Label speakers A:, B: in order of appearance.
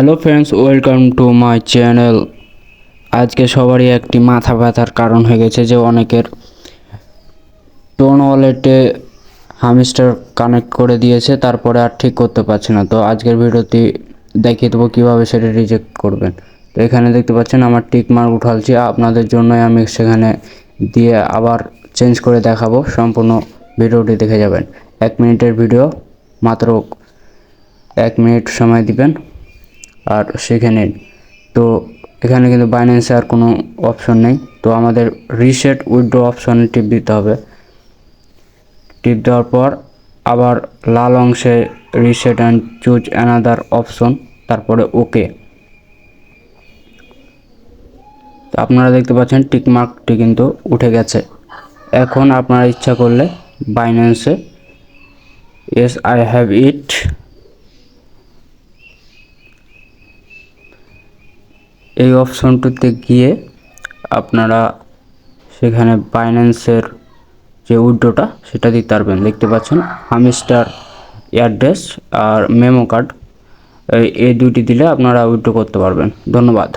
A: Hello friends welcome to my channel আজকে সবারই একটি মাথা ব্যথার কারণ হয়ে গেছে যে অনেকের টোন ওয়ালেটে হামিস্টার কানেক্ট করে দিয়েছে, তারপরে আর ঠিক করতে পারছে না। তো আজকের ভিডিওটি দেখিয়ে দেবো কীভাবে সেটা রিজেক্ট করবেন। তো এখানে দেখতে পাচ্ছেন আমার টিক মার্ক উঠালছি, আপনাদের জন্যই আমি সেখানে দিয়ে আবার চেঞ্জ করে দেখাবো। সম্পূর্ণ ভিডিওটি দেখে যাবেন। এক মিনিটের ভিডিও, মাত্র এক মিনিট সময় দিবেন। আর শিখে নিন তো এখানে কিন্তু বাইন্যান্সে আর কোনো অপশন নেই। তো আমাদের রিসেট উইথড্র অপশনে টিপ দিতে হবে। টিপ দেওয়ার পর আবার লাল অংশে reset and choose another option তারপরে ওকে তো আপনারা দেখতে পাচ্ছেন টিক মার্কটি কিন্তু উঠে গেছে। এখন আপনারা ইচ্ছা করলে বাইন্যান্সে এস আই হ্যাভ ইট এই অপশনটিতে গিয়ে আপনারা সেখানে বাইন্যান্সের যে উইড্রোটা সেটা দিতে পারবেন। দেখতে পাচ্ছেন হামিস্টার অ্যাড্রেস আর মেমো কার্ড, এই দুটি দিলে আপনারা উইড্রো করতে পারবেন। ধন্যবাদ।